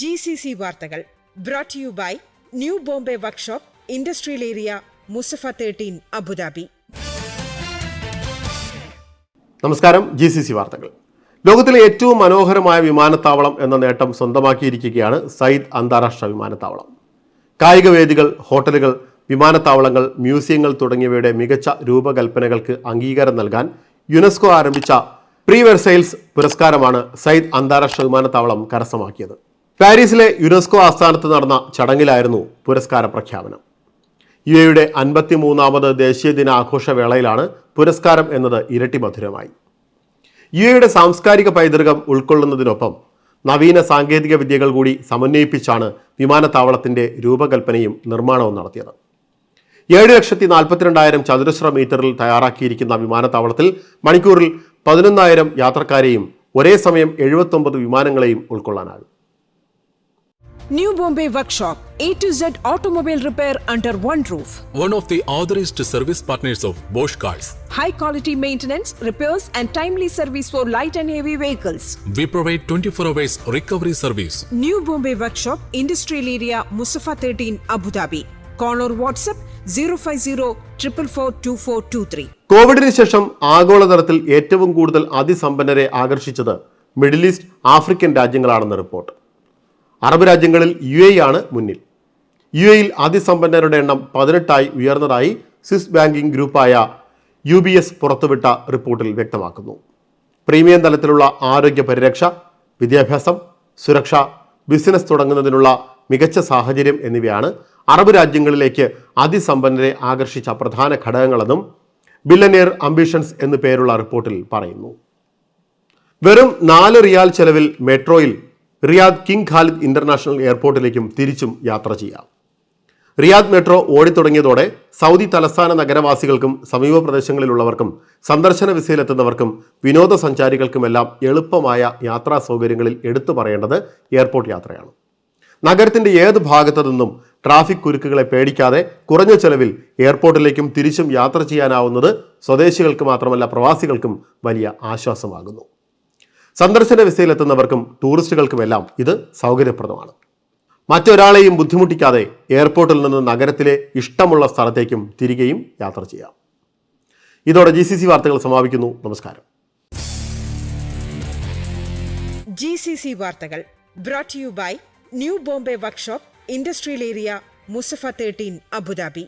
G C C വാർത്തകൾ brought you by new Bombay workshop industrial area Musaffah thirteen Abu Dhabi നമസ്കാരം G C C വാർത്തകൾ. ലോകത്തിലെ ഏറ്റവും മനോഹരമായ വിമാനത്താവളം എന്ന നേട്ടം സ്വന്തമാക്കിയിരിക്കുകയാണ് സയ്യിദ് അന്താരാഷ്ട്ര വിമാനത്താവളം. കായിക വേദികൾ ഹോട്ടലുകൾ വിമാനത്താവളങ്ങൾ മ്യൂസിയങ്ങൾ തുടങ്ങിയവയുടെ മികച്ച രൂപകൽപ്പനകൾക്ക് അംഗീകാരം നൽകാൻ യുനെസ്കോ ആരംഭിച്ച പ്രീ വെർസൈൽസ് പുരസ്കാരമാണ് സയ്യിദ് അന്താരാഷ്ട്ര വിമാനത്താവളം കരസ്ഥമാക്കിയത്. പാരീസിലെ യുനെസ്കോ ആസ്ഥാനത്ത് നടന്ന ചടങ്ങിലായിരുന്നു പുരസ്കാര പ്രഖ്യാപനം. യു എയുടെ അൻപത്തിമൂന്നാമത് ദേശീയ ദിനാഘോഷ വേളയിലാണ് പുരസ്കാരം എന്നത് ഇരട്ടി മധുരമായി. യു എയുടെ സാംസ്കാരിക പൈതൃകം ഉൾക്കൊള്ളുന്നതിനൊപ്പം നവീന സാങ്കേതിക വിദ്യകൾ കൂടി സമന്വയിപ്പിച്ചാണ് വിമാനത്താവളത്തിന്റെ രൂപകൽപ്പനയും നിർമ്മാണവും നടത്തിയത്. ഏഴ് ലക്ഷത്തി നാൽപ്പത്തിരണ്ടായിരം ചതുരശ്ര മീറ്ററിൽ തയ്യാറാക്കിയിരിക്കുന്ന വിമാനത്താവളത്തിൽ മണിക്കൂറിൽ പതിനൊന്നായിരം യാത്രക്കാരെയും ഒരേ സമയം എഴുപത്തൊമ്പത് വിമാനങ്ങളെയും ഉൾക്കൊള്ളാനാകും. New Bombay Workshop, A to Z automobile repair under one roof. one of the authorized service partners of Bosch Cars. high quality maintenance, repairs, and timely service for light and heavy vehicles. We provide 24 hours recovery service. New Bombay Workshop, Industrial Area, Musafa 13, Abu Dhabi. Call or WhatsApp 050 444 കോവിഡിന് ശേഷം ആഗോളതലത്തിൽ ഏറ്റവും കൂടുതൽ അതിസമ്പന്നരെ ആകർഷിച്ചത് middle east African രാജ്യങ്ങളാണെന്ന് report Arab രാജ്യങ്ങളിൽ U A ആണ് മുന്നിൽ. യു എയിൽ അതിസമ്പന്നരുടെ എണ്ണം പതിനെട്ടായി ഉയർന്നതായി സ്വിസ് ബാങ്കിംഗ് ഗ്രൂപ്പായ യു ബി എസ് പുറത്തുവിട്ട റിപ്പോർട്ടിൽ വ്യക്തമാക്കുന്നു. പ്രീമിയം തലത്തിലുള്ള ആരോഗ്യ പരിരക്ഷ വിദ്യാഭ്യാസം സുരക്ഷ ബിസിനസ് തുടങ്ങുന്നതിനുള്ള മികച്ച സാഹചര്യം എന്നിവയാണ് അറബ് രാജ്യങ്ങളിലേക്ക് അതിസമ്പന്നരെ ആകർഷിച്ച പ്രധാന ഘടകങ്ങളെന്നും ബില്ലനിയർ അംബിഷൻസ് എന്നു പേരുള്ള റിപ്പോർട്ടിൽ പറയുന്നു. വെറും നാല് റിയാൽ ചെലവിൽ മെട്രോയിൽ റിയാദ് കിങ് ഖാലിദ് ഇന്റർനാഷണൽ എയർപോർട്ടിലേക്കും തിരിച്ചും യാത്ര ചെയ്യാം. റിയാദ് മെട്രോ ഓടിത്തുടങ്ങിയതോടെ സൗദി തലസ്ഥാന നഗരവാസികൾക്കും സമീപ പ്രദേശങ്ങളിലുള്ളവർക്കും സന്ദർശന വിസയിലെത്തുന്നവർക്കും വിനോദസഞ്ചാരികൾക്കുമെല്ലാം എളുപ്പമായ യാത്രാ സൗകര്യങ്ങളിൽ എടുത്തു പറയേണ്ടത് എയർപോർട്ട് യാത്രയാണ്. നഗരത്തിന്റെ ഏത് ഭാഗത്തു നിന്നും ട്രാഫിക് കുരുക്കുകളെ പേടിക്കാതെ കുറഞ്ഞ ചെലവിൽ എയർപോർട്ടിലേക്കും തിരിച്ചും യാത്ര ചെയ്യാനാവുന്നത് സ്വദേശികൾക്ക് മാത്രമല്ല പ്രവാസികൾക്കും വലിയ ആശ്വാസമാകുന്നു. സന്ദർശന വിസയിലെത്തുന്നവർക്കും ടൂറിസ്റ്റുകൾക്കുമെല്ലാം ഇത് സൗകര്യപ്രദമാണ്. മറ്റൊരാളെയും ബുദ്ധിമുട്ടിക്കാതെ എയർപോർട്ടിൽ നിന്ന് നഗരത്തിലെ ഇഷ്ടമുള്ള സ്ഥലത്തേക്കും തിരികെയും യാത്ര ചെയ്യാം. ഇതോടെ ജി സി സി വാർത്തകൾ സമാപിക്കുന്നു. നമസ്കാരം. ജി സി സി വാർത്തകൾ brought you by new Bombay workshop industrial area Musaffah thirteen Abu Dhabi